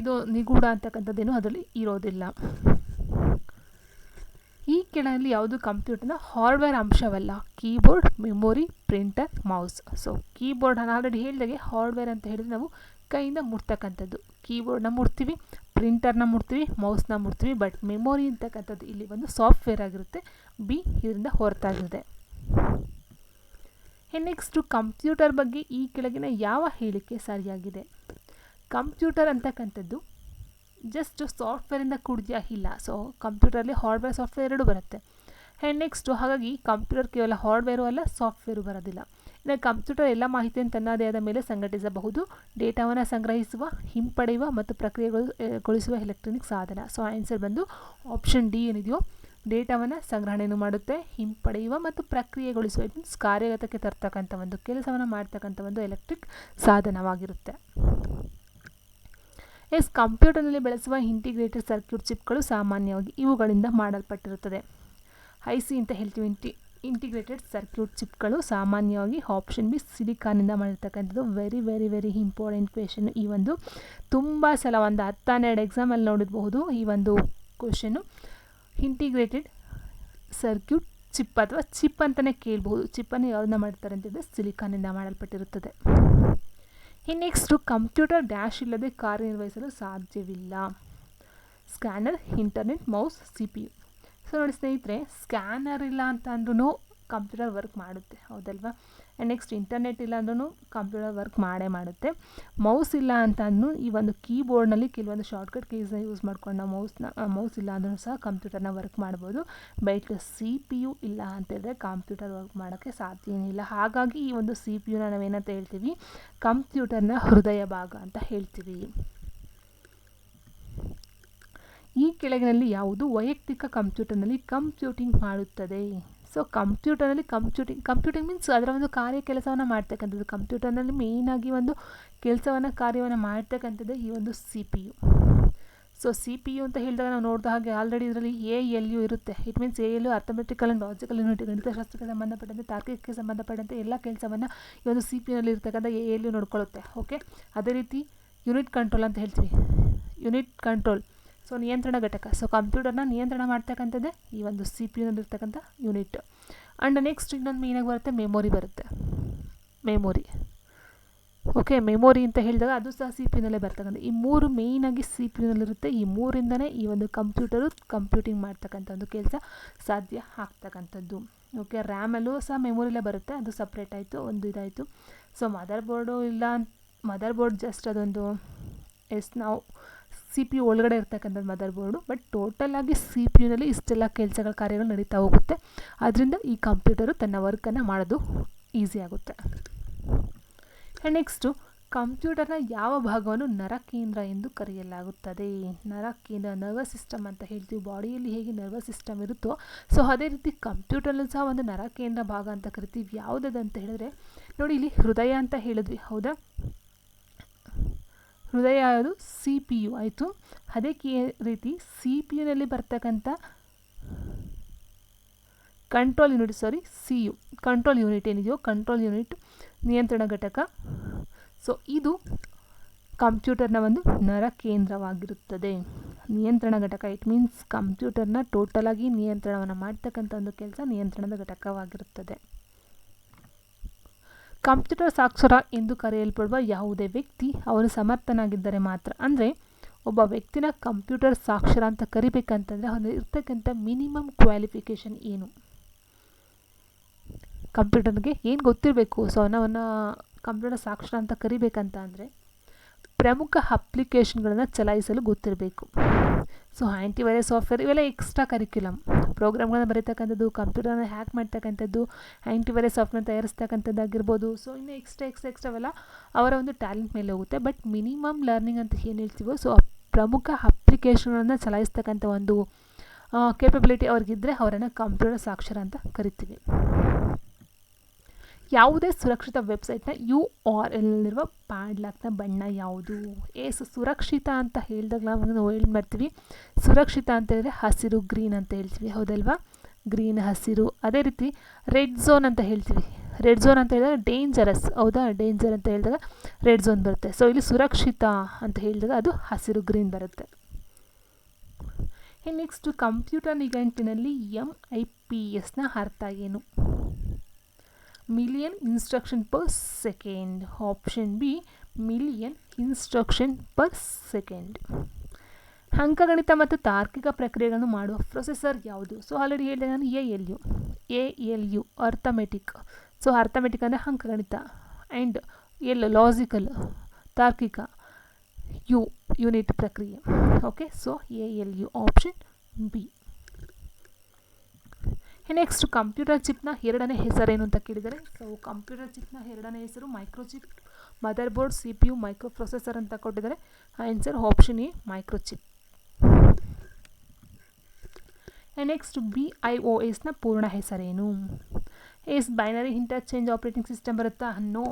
ಇದು ನಿಗೂಢ ಅಂತಕ್ಕಂಥದ್ದೇನು ಅದರಲ್ಲಿ ಇರೋದಿಲ್ಲ. ಈ ಕೆಳಗಲ್ಲಿ ಯಾವುದು ಕಂಪ್ಯೂಟರ್ನ hardware ಅಂಶವಲ್ಲ, keyboard, memory, printer, mouse. So keyboard ನಾನು ಆಲ್ರೆಡಿ ಹೇಳಿದಾಗೆ ಹಾರ್ಡ್ವೇರ್ ಅಂತ ಹೇಳಿದ್ರೆ ನಾವು ಕೈಯಿಂದ ಮುಟ್ತಕ್ಕಂಥದ್ದು. ಕೀಬೋರ್ಡ್ನ ಮುಡ್ತೀವಿ ಪ್ರಿಂಟರ್ನ ಮುಡ್ತೀವಿ ಮೌಸ್ನ ಮುಡ್ತೀವಿ ಬಟ್ ಮೆಮೊರಿ ಅಂತಕ್ಕಂಥದ್ದು ಇಲ್ಲಿ ಒಂದು ಸಾಫ್ಟ್ವೇರ್ ಆಗಿರುತ್ತೆ ಬಿ ಇದರಿಂದ ಹೊರತಾಗಿದೆ ನೆಕ್ಸ್ಟು ಕಂಪ್ಯೂಟರ್ ಬಗ್ಗೆ ಈ ಕೆಳಗಿನ ಯಾವ ಹೇಳಿಕೆ ಸರಿಯಾಗಿದೆ? ಕಂಪ್ಯೂಟರ್ ಅಂತಕ್ಕಂಥದ್ದು ಜಸ್ಟ್ ಸಾಫ್ಟ್ವೇರಿಂದ ಕುಡಿದ ಇಲ್ಲ. ಸೊ ಕಂಪ್ಯೂಟರಲ್ಲಿ ಹಾರ್ಡ್ವೇರ್ ಸಾಫ್ಟ್ವೇರ್ ಎರಡು ಬರುತ್ತೆ. ಆ್ಯಂಡ್ ನೆಕ್ಸ್ಟು ಹಾಗಾಗಿ ಕಂಪ್ಯೂಟರ್ ಕೇವಲ ಹಾರ್ಡ್ವೇರು ಅಲ್ಲ ಸಾಫ್ಟ್ವೇರು ಬರೋದಿಲ್ಲ. ಇನ್ನು ಕಂಪ್ಯೂಟರ್ ಎಲ್ಲ ಮಾಹಿತಿಯನ್ನು ತನ್ನದೇ ಆದ ಮೇಲೆ ಸಂಘಟಿಸಬಹುದು. ಡೇಟಾವನ್ನು ಸಂಗ್ರಹಿಸುವ, ಹಿಂಪಡೆಯುವ ಮತ್ತು ಪ್ರಕ್ರಿಯೆಗೊಳಿಸುವ ಎಲೆಕ್ಟ್ರಾನಿಕ್ ಸಾಧನ. ಸೊ ಆನ್ಸರ್ ಬಂದು ಆಪ್ಷನ್ ಡಿ ಏನಿದೆಯೋ, ಡೇಟಾವನ್ನು ಸಂಗ್ರಹಣೆಯನ್ನು ಮಾಡುತ್ತೆ, ಹಿಂಪಡೆಯುವ ಮತ್ತು ಪ್ರಕ್ರಿಯೆಗೊಳಿಸುವ ಮೀನ್ಸ್ ಕಾರ್ಯಗತಕ್ಕೆ ತರ್ತಕ್ಕಂಥ ಒಂದು, ಕೆಲಸವನ್ನು ಮಾಡ್ತಕ್ಕಂಥ ಒಂದು ಎಲೆಕ್ಟ್ರಿಕ್ ಸಾಧನವಾಗಿರುತ್ತೆ. ಎಸ್, ಕಂಪ್ಯೂಟರ್ನಲ್ಲಿ ಬಳಸುವ ಇಂಟಿಗ್ರೇಟೆಡ್ ಸರ್ಕ್ಯೂಟ್ ಚಿಪ್ಗಳು ಸಾಮಾನ್ಯವಾಗಿ ಇವುಗಳಿಂದ ಮಾಡಲ್ಪಟ್ಟಿರುತ್ತದೆ. ಐ ಸಿ ಅಂತ ಹೇಳ್ತೀವಿ. ಇಂಟಿ ಇಂಟಿಗ್ರೇಟೆಡ್ ಸರ್ಕ್ಯೂಟ್ ಚಿಪ್ಗಳು ಸಾಮಾನ್ಯವಾಗಿ ಆಪ್ಷನ್ ಬಿ ಸಿಲಿಕಾನಿಂದ ಮಾಡಿರ್ತಕ್ಕಂಥದ್ದು. Very very very important question ಈ ಒಂದು ತುಂಬ ಸಲ ಒಂದು ಹತ್ತು ಹನ್ನೆರಡು ಎಕ್ಸಾಮಲ್ಲಿ ನೋಡಿರಬಹುದು. ಈ ಒಂದು ಕ್ವೆಶನು ಇಂಟಿಗ್ರೇಟೆಡ್ ಸರ್ಕ್ಯೂಟ್ ಚಿಪ್ ಅಥವಾ ಚಿಪ್ ಅಂತಲೇ ಕೇಳ್ಬೋದು ಚಿಪ್ಪನ್ನು ಯಾವುದನ್ನ ಮಾಡ್ತಾರೆ ಅಂತಂದರೆ ಸಿಲಿಕಾನಿಂದ ಮಾಡಲ್ಪಟ್ಟಿರುತ್ತದೆ. ಇನ್ನು ನೆಕ್ಸ್ಟು ಕಂಪ್ಯೂಟರ್ ಡ್ಯಾಶ್ ಇಲ್ಲದೆ ಕಾರ್ಯನಿರ್ವಹಿಸಲು ಸಾಧ್ಯವಿಲ್ಲ. Scanner internet mouse C P U so ನೋಡಿ ಸ್ನೇಹಿತರೆ ಸ್ಕ್ಯಾನರ್ ಇಲ್ಲ ಅಂತ ಅಂದ್ರೂ ಕಂಪ್ಯೂಟರ್ ವರ್ಕ್ ಮಾಡುತ್ತೆ. ಹೌದಲ್ವಾ? ಆ್ಯಂಡ್ ನೆಕ್ಸ್ಟ್ ಇಂಟರ್ನೆಟ್ ಇಲ್ಲ ಅಂದ್ರೂ ಕಂಪ್ಯೂಟರ್ ವರ್ಕ್ ಮಾಡೇ ಮಾಡುತ್ತೆ. ಮೌಸ್ ಇಲ್ಲ ಅಂತ ಅಂದ್ರೂ ಈ ಒಂದು ಕೀಬೋರ್ಡ್ನಲ್ಲಿ ಕೆಲವೊಂದು ಶಾರ್ಟ್ಕಟ್ ಕೀಸ್ನ ಯೂಸ್ ಮಾಡ್ಕೊಂಡು ನಾವು ಮೌಸ್ನ ಮೌಸ್ ಇಲ್ಲ ಅಂದ್ರೂ ಸಹ ಕಂಪ್ಯೂಟರ್ನ ವರ್ಕ್ ಮಾಡ್ಬೋದು. ಬೈಟ್ ಸಿ ಪಿ ಯು ಇಲ್ಲ ಅಂತೇಳಿದ್ರೆ ಕಂಪ್ಯೂಟರ್ ವರ್ಕ್ ಮಾಡೋಕ್ಕೆ ಸಾಧ್ಯ ಇಲ್ಲ. ಹಾಗಾಗಿ ಈ ಒಂದು ಸಿ ಪಿ ಯುನ ನಾವೇನಂತ ಹೇಳ್ತೀವಿ? ಕಂಪ್ಯೂಟರ್ನ ಹೃದಯ ಭಾಗ ಅಂತ ಹೇಳ್ತೀವಿ. ಈ ಕೆಳಗಿನಲ್ಲಿ ಯಾವುದು? ವೈಯಕ್ತಿಕ ಕಂಪ್ಯೂಟರ್ನಲ್ಲಿ ಕಂಪ್ಯೂಟಿಂಗ್ ಮಾಡುತ್ತದೆ. ಸೊ ಕಂಪ್ಯೂಟರ್ನಲ್ಲಿ ಕಂಪ್ಯೂಟಿಂಗ್ ಕಂಪ್ಯೂಟಿಂಗ್ ಮೀನ್ಸ್ ಅದರ ಒಂದು ಕಾರ್ಯ ಕೆಲಸವನ್ನು ಮಾಡ್ತಕ್ಕಂಥದ್ದು. ಕಂಪ್ಯೂಟರ್ನಲ್ಲಿ ಮೇಯ್ನಾಗಿ ಒಂದು ಕೆಲಸವನ್ನು, ಕಾರ್ಯವನ್ನು ಮಾಡ್ತಕ್ಕಂಥದ್ದು ಈ ಒಂದು C P U so C P U ಅಂತ ಹೇಳಿದಾಗ ನಾವು ನೋಡಿದ ಹಾಗೆ ಆಲ್ರೆಡಿ ಇದರಲ್ಲಿ ಎ ಎಲ್ ಯು ಇರುತ್ತೆ. It means A L U arithmetical and logical unit ಗಣಿತಶಾಸ್ತ್ರಕ್ಕೆ ಸಂಬಂಧಪಟ್ಟಂತೆ, ತಾರ್ಕಿಕಕ್ಕೆ ಸಂಬಂಧಪಟ್ಟಂತೆ ಎಲ್ಲ ಕೆಲಸವನ್ನು ಈ ಒಂದು ಸಿ ಪಿ ಯುನಲ್ಲಿ ಇರ್ತಕ್ಕಂಥ ಎ ಎಲ್ ಯು ನೋಡ್ಕೊಳ್ಳುತ್ತೆ ಓಕೆ ಅದೇ ರೀತಿ ಯೂನಿಟ್ ಕಂಟ್ರೋಲ್ ಅಂತ ಹೇಳ್ತೀವಿ. ಯೂನಿಟ್ ಕಂಟ್ರೋಲ್ ಸೊ ನಿಯಂತ್ರಣ ಘಟಕ. ಸೊ ಕಂಪ್ಯೂಟರ್ನ ನಿಯಂತ್ರಣ ಮಾಡ್ತಕ್ಕಂಥದ್ದೇ ಈ ಒಂದು ಸಿ ಪಿ ಯುನಲ್ಲಿರ್ತಕ್ಕಂಥ ಯೂನಿಟ್ ಆ್ಯಂಡ್ ನೆಕ್ಸ್ಟ್ ಇನ್ನೊಂದು ಮೇನಾಗಿ ಬರುತ್ತೆ ಮೆಮೊರಿ ಬರುತ್ತೆ. ಮೆಮೊರಿ ಓಕೆ ಮೆಮೊರಿ ಅಂತ ಹೇಳಿದಾಗ ಅದು ಸಹ ಸಿ ಪಿ ಯುನಲ್ಲೇ ಬರ್ತಕ್ಕಂಥ ಈ ಮೂರು ಮೇಯ್ನಾಗಿ ಸಿ ಪಿ ಯುನಲ್ಲಿರುತ್ತೆ ಈ ಮೂರಿಂದನೇ ಈ ಒಂದು ಕಂಪ್ಯೂಟರು ಕಂಪ್ಯೂಟಿಂಗ್ ಮಾಡ್ತಕ್ಕಂಥ ಒಂದು ಕೆಲಸ ಸಾಧ್ಯ ಆಗ್ತಕ್ಕಂಥದ್ದು. ಓಕೆ ರ್ಯಾಮಲ್ಲೂ ಸಹ ಮೆಮೊರಿಲೇ ಬರುತ್ತೆ. ಅದು ಸಪ್ರೇಟ್ ಆಯಿತು, ಒಂದು ಇದಾಯಿತು. ಸೊ ಮದರ್ ಬೋರ್ಡು ಇಲ್ಲ ಮದರ್ ಬೋರ್ಡ್ ಜಸ್ಟ್ ಅದೊಂದು ಎಸ್ ನಾವು ಸಿ ಪಿ ಒಳಗಡೆ ಇರ್ತಕ್ಕಂಥದ್ದು ಮದರ್ ಬೋರ್ಡು ಬಟ್ ಟೋಟಲಾಗಿ ಸಿ ಪಿ ಯುನಲ್ಲಿ ಇಷ್ಟೆಲ್ಲ ಕೆಲಸಗಳ ಕಾರ್ಯಗಳು ನಡೀತಾ ಹೋಗುತ್ತೆ. ಅದರಿಂದ ಈ ಕಂಪ್ಯೂಟರು ತನ್ನ ವರ್ಕನ್ನು ಮಾಡೋದು ಈಸಿ ಆಗುತ್ತೆ. ನೆಕ್ಸ್ಟು ಕಂಪ್ಯೂಟರ್ನ ಯಾವ ಭಾಗವನ್ನು ನರಕೇಂದ್ರ ಎಂದು ಕರೆಯಲಾಗುತ್ತದೆ. ನರಕೇಂದ್ರ ನರ್ವಸ್ ಸಿಸ್ಟಮ್ ಅಂತ ಹೇಳ್ತೀವಿ. ಬಾಡಿಯಲ್ಲಿ ಹೇಗೆ ನರ್ವಸ್ ಸಿಸ್ಟಮ್ ಇರುತ್ತೋ ಸೊ ಅದೇ ರೀತಿ ಕಂಪ್ಯೂಟರ್ನಲ್ಲೂ ಸಹ ಒಂದು ನರಕೇಂದ್ರ ಭಾಗ ಅಂತ ಕರಿತೀವಿ. ಯಾವುದದು ಅಂತ ಹೇಳಿದ್ರೆ, ನೋಡಿ ಇಲ್ಲಿ ಹೃದಯ ಅಂತ ಹೇಳಿದ್ವಿ. ಹೌದಾ? ಹೃದಯ ಯಾವುದು ಸಿ ಪಿ ಯು. ಆಯಿತು? ಅದೇ ಕೇ ರೀತಿ ಸಿ ಪಿ ಯುನಲ್ಲಿ ಬರ್ತಕ್ಕಂಥ control unit sorry C U. Control unit ಏನಿದೆಯೋ ಕಂಟ್ರೋಲ್ ಯೂನಿಟ್ ನಿಯಂತ್ರಣ ಘಟಕ. ಸೊ ಇದು ಕಂಪ್ಯೂಟರ್ನ ಒಂದು ನರ ಕೇಂದ್ರವಾಗಿರುತ್ತದೆ. ನಿಯಂತ್ರಣ ಘಟಕ ಇಟ್ ಮೀನ್ಸ್ ಕಂಪ್ಯೂಟರ್ನ ಟೋಟಲಾಗಿ ನಿಯಂತ್ರಣವನ್ನು ಮಾಡ್ತಕ್ಕಂಥ ಒಂದು ಕೆಲಸ ನಿಯಂತ್ರಣದ ಘಟಕವಾಗಿರುತ್ತದೆ. ಕಂಪ್ಯೂಟರ್ ಸಾಕ್ಷರ ಎಂದು ಕರೆಯಲ್ಪಡುವ ಯಾವುದೇ ವ್ಯಕ್ತಿ ಅವನು ಸಮರ್ಥನಾಗಿದ್ದರೆ ಮಾತ್ರ. ಅಂದರೆ ಒಬ್ಬ ವ್ಯಕ್ತಿನ ಕಂಪ್ಯೂಟರ್ ಸಾಕ್ಷರ ಅಂತ ಕರಿಬೇಕಂತಂದರೆ ಅವನು ಇರ್ತಕ್ಕಂಥ ಮಿನಿಮಮ್ ಕ್ವಾಲಿಫಿಕೇಷನ್ ಏನು? ಕಂಪ್ಯೂಟರ್ಗೆ ಏನು ಗೊತ್ತಿರಬೇಕು? ಸೊ ಅವನ ಕಂಪ್ಯೂಟರ್ ಸಾಕ್ಷರ ಅಂತ ಕರಿಬೇಕಂತ ಅಂದರೆ ಪ್ರಮುಖ ಅಪ್ಲಿಕೇಶನ್ಗಳನ್ನು ಚಲಾಯಿಸಲು ಗೊತ್ತಿರಬೇಕು. ಸೊ ಆ್ಯಂಟಿವೈರಸ್ ಸಾಫ್ಟ್ವೇರ್ ಇವೆಲ್ಲ ಎಕ್ಸ್ಟ್ರಾ ಕರಿಕ್ಯುಲಮ್ ಪ್ರೋಗ್ರಾಮ್ಗಳನ್ನ ಬರೀತಕ್ಕಂಥದ್ದು ಕಂಪ್ಯೂಟರ್ನ ಹ್ಯಾಕ್ ಮಾಡ್ತಕ್ಕಂಥದ್ದು ಆ್ಯಂಟಿವೈರಸ್ ಸಾಫ್ಟ್ವೇರ್ ತಯಾರಿಸ್ತಕ್ಕಂಥದ್ದಾಗಿರ್ಬೋದು ಸೊ ಇನ್ನು ಎಕ್ಸ್ಟ್ರಾ ಎಕ್ಸ್ಟ್ರಾ ಎಕ್ಸ್ಟ್ರಾವೆಲ್ಲ ಅವರ ಒಂದು ಟ್ಯಾಲೆಂಟ್ ಮೇಲೆ ಹೋಗುತ್ತೆ. ಬಟ್ ಮಿನಿಮಮ್ ಲರ್ನಿಂಗ್ ಅಂತ ಏನು ಹೇಳ್ತೀವೋ ಸೊ ಪ್ರಮುಖ ಅಪ್ಲಿಕೇಶನ್ಗಳನ್ನು ಚಲಾಯಿಸ್ತಕ್ಕಂಥ ಒಂದು ಕೇಪಬಿಲಿಟಿ ಅವ್ರಿಗಿದ್ದರೆ ಅವರನ್ನು ಕಂಪ್ಯೂಟರ್ ಸಾಕ್ಷರ ಅಂತ ಕರಿತೀವಿ. ಯಾವುದೇ ಸುರಕ್ಷಿತ ವೆಬ್ಸೈಟ್ನ ಯು ಆರ್ ಎಲ್ನಲ್ಲಿರುವ ಪ್ಯಾಡ್ಲಾಕ್ನ ಬಣ್ಣ ಯಾವುದು? ಎಸ್ ಸುರಕ್ಷಿತ ಅಂತ ಹೇಳಿದಾಗ ನಾವು ಏನು ಮಾಡ್ತೀವಿ. ಸುರಕ್ಷಿತ ಅಂತ ಹೇಳಿದ್ರೆ ಹಸಿರು, ಗ್ರೀನ್ ಅಂತ ಹೇಳ್ತೀವಿ. ಹೌದಲ್ವಾ? ಗ್ರೀನ್, ಹಸಿರು, ಅದೇ ರೀತಿ ರೆಡ್ ಝೋನ್ ಅಂತ ಹೇಳ್ತೀವಿ. ರೆಡ್ ಝೋನ್ ಅಂತ ಹೇಳಿದಾಗ ಡೇಂಜರಸ್. ಹೌದಾ? ಡೇಂಜರ್ ಅಂತ ಹೇಳಿದಾಗ ರೆಡ್ ಝೋನ್ ಬರುತ್ತೆ. ಸೊ, ಇಲ್ಲಿ ಸುರಕ್ಷಿತ ಅಂತ ಹೇಳಿದಾಗ ಅದು ಹಸಿರು, ಗ್ರೀನ್ ಬರುತ್ತೆ. ನೆಕ್ಸ್ಟು ಕಂಪ್ಯೂಟರ್ ನಿಘಂಟಿನಲ್ಲಿ ಎಂ ಐ ಪಿ ಎಸ್ನ ಅರ್ಥ ಏನು? Million instruction per second option B million instruction per second ಅಂಕಗಣಿತ ಮತ್ತು ತಾರ್ಕಿಕ ಪ್ರಕ್ರಿಯೆಗಳನ್ನು ಮಾಡುವ ಪ್ರೊಸೆಸರ್ ಯಾವುದು? ಸೊ ಆಲ್ರೆಡಿ ಹೇಳಿದೆ ನಾನು A L U. A L U arithmetic so arithmetic ಅಂದರೆ ಅಂಕಗಣಿತ ಆ್ಯಂಡ್ ಎಲ್ ಲಾಜಿಕಲ್ ತಾರ್ಕಿಕ, ಯು ಯೂನಿಟ್ ಪ್ರಕ್ರಿಯೆ. Okay so A L U option B next computer ಚಿಪ್ನ ಎರಡನೇ ಹೆಸರೇನು ಅಂತ ಕೇಳಿದರೆ ಸೊ ಕಂಪ್ಯೂಟರ್ ಚಿಪ್ನ ಎರಡನೇ ಹೆಸರು microchip motherboard C P U microprocessor ಅಂತ ಕೊಟ್ಟಿದ್ದಾರೆ answer option A microchip next B I O ಎಸ್ನ ಪೂರ್ಣ ಹೆಸರೇನು yes binary interchange operating system ಬರುತ್ತಾ no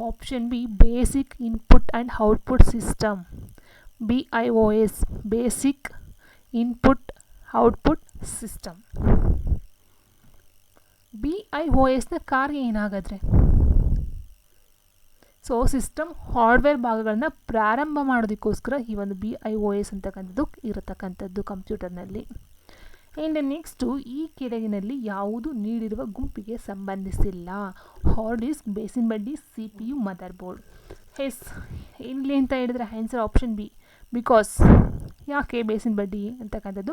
option B basic input and output system B I O S basic input output system B I O ಎಸ್ನ ಕಾರ್ಯ ಏನಾಗಾದರೆ? ಸೊ ಸಿಸ್ಟಮ್ ಹಾರ್ಡ್ವೇರ್ ಭಾಗಗಳನ್ನ ಪ್ರಾರಂಭ ಮಾಡೋದಕ್ಕೋಸ್ಕರ ಈ ಒಂದು ಬಿ ಐ ಓ ಎಸ್ ಅಂತಕ್ಕಂಥದ್ದು ಇರತಕ್ಕಂಥದ್ದು ಕಂಪ್ಯೂಟರ್ನಲ್ಲಿ. ಆ್ಯಂಡ್ ನೆಕ್ಸ್ಟು ಈ ಕೆಳಗಿನಲ್ಲಿ ಯಾವುದು ನೀಡಿರುವ ಗುಂಪಿಗೆ ಸಂಬಂಧಿಸಿಲ್ಲ. ಹಾರ್ಡ್ ಡಿಸ್ಕ್ ಬೇಸಿನ್ ಬಡ್ಡಿ C P U motherboard yes ಇಲ್ಲಿ ಅಂತ ಹೇಳಿದ್ರೆ ಆನ್ಸರ್ ಆಪ್ಷನ್ ಬಿ ಬಿಕಾಸ್ ಯಾಕೆ ಬೇಸಿನ ಬಡ್ಡಿ ಅಂತಕ್ಕಂಥದ್ದು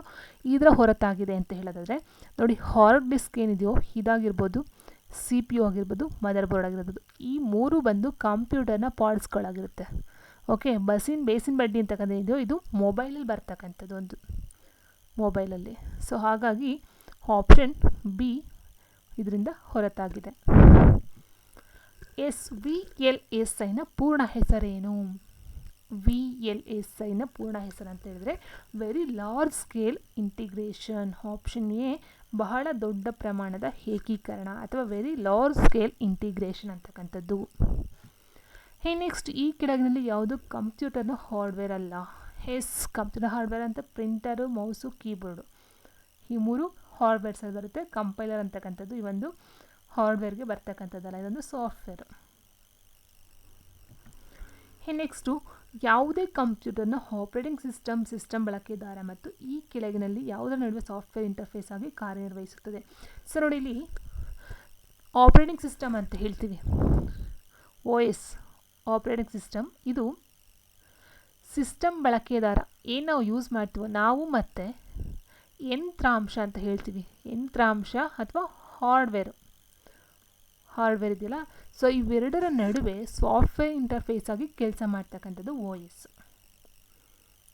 ಇದರ ಹೊರತಾಗಿದೆ ಅಂತ ಹೇಳೋದಾದರೆ, ನೋಡಿ ಹಾರ್ಡ್ ಡಿಸ್ಕ್ ಏನಿದೆಯೋ ಇದಾಗಿರ್ಬೋದು ಸಿ ಪಿ ಯು ಆಗಿರ್ಬೋದು ಮದರ್ ಬೋರ್ಡ್ ಆಗಿರ್ಬೋದು, ಈ ಮೂರು ಬಂದು ಕಂಪ್ಯೂಟರ್ನ ಪಾರ್ಟ್ಸ್ಗಳಾಗಿರುತ್ತೆ ಓಕೆ ಬಸ್ಸಿನ ಬೇಸಿನ ಬಡ್ಡಿ ಅಂತಕ್ಕಂಥ ಇದೆಯೋ ಇದು ಮೊಬೈಲಲ್ಲಿ ಬರ್ತಕ್ಕಂಥದ್ದು ಒಂದು ಮೊಬೈಲಲ್ಲಿ ಸೊ ಹಾಗಾಗಿ ಆಪ್ಷನ್ ಬಿ ಇದರಿಂದ ಹೊರತಾಗಿದೆ. ಎಸ್ ವಿ ಎಲ್ ಎಸ್ ಐನ ಪೂರ್ಣ ಹೆಸರೇನು? ವಿ ಎಲ್ ಎಸ್ ಐನ ಪೂರ್ಣ ಹೆಸರು ಅಂತ ಹೇಳಿದ್ರೆ very large scale integration option A ಬಹಳ ದೊಡ್ಡ ಪ್ರಮಾಣದ ಏಕೀಕರಣ ಅಥವಾ ವೆರಿ ಲಾರ್ಜ್ ಸ್ಕೇಲ್ ಇಂಟಿಗ್ರೇಷನ್ ಅಂತಕ್ಕಂಥದ್ದು. ಹೇ ನೆಕ್ಸ್ಟ್ ಈ ಕೆಳಗಿನಲ್ಲಿ ಯಾವುದು ಕಂಪ್ಯೂಟರ್ನ ಹಾರ್ಡ್ವೇರ್ ಅಲ್ಲ? ಎಸ್ ಕಂಪ್ಯೂಟರ್ ಹಾರ್ಡ್ವೇರ್ ಅಂತ ಪ್ರಿಂಟರು ಮೌಸು ಕೀಬೋರ್ಡು ಈ ಮೂರು ಹಾರ್ಡ್ವೇರ್ಸ್ ಅಲ್ಲಿ ಬರುತ್ತೆ. ಕಂಪೈಲರ್ ಅಂತಕ್ಕಂಥದ್ದು ಈ ಒಂದು ಹಾರ್ಡ್ವೇರ್ಗೆ ಬರ್ತಕ್ಕಂಥದ್ದಲ್ಲ. ಇದೊಂದು ಸಾಫ್ಟ್ವೇರ್ ನೆಕ್ಸ್ಟು ಯಾವುದೇ ಕಂಪ್ಯೂಟರ್ನ ಆಪರೇಟಿಂಗ್ ಸಿಸ್ಟಮ್ ಸಿಸ್ಟಮ್ ಬಳಕೆದಾರ ಮತ್ತು ಈ ಕೆಳಗಿನಲ್ಲಿ ಯಾವುದರ ನಡುವೆ ಸಾಫ್ಟ್ವೇರ್ ಇಂಟರ್ಫೇಸ್ ಆಗಿ ಕಾರ್ಯನಿರ್ವಹಿಸುತ್ತದೆ. ಸರ್ ನೋಡಿ ಇಲ್ಲಿ ಆಪರೇಟಿಂಗ್ ಸಿಸ್ಟಮ್ ಅಂತ ಹೇಳ್ತೀವಿ. ಓ ಎಸ್ ಆಪರೇಟಿಂಗ್ ಸಿಸ್ಟಮ್ ಇದು ಸಿಸ್ಟಮ್ ಬಳಕೆದಾರ. ಏನು ನಾವು ಯೂಸ್ ಮಾಡ್ತೀವೋ, ನಾವು ಮತ್ತು ಯಂತ್ರಾಂಶ ಅಂತ ಹೇಳ್ತೀವಿ. ಯಂತ್ರಾಂಶ ಅಥವಾ ಹಾರ್ಡ್ವೇರು ಹಾರ್ಡ್ವೇರ್ ಇದೆಯಲ್ಲ? ಸೊ ಇವೆರಡರ ನಡುವೆ ಸಾಫ್ಟ್ವೇರ್ ಇಂಟರ್ಫೇಸ್ ಆಗಿ ಕೆಲಸ ಮಾಡ್ತಕ್ಕಂಥದ್ದು ಓ ಎಸ್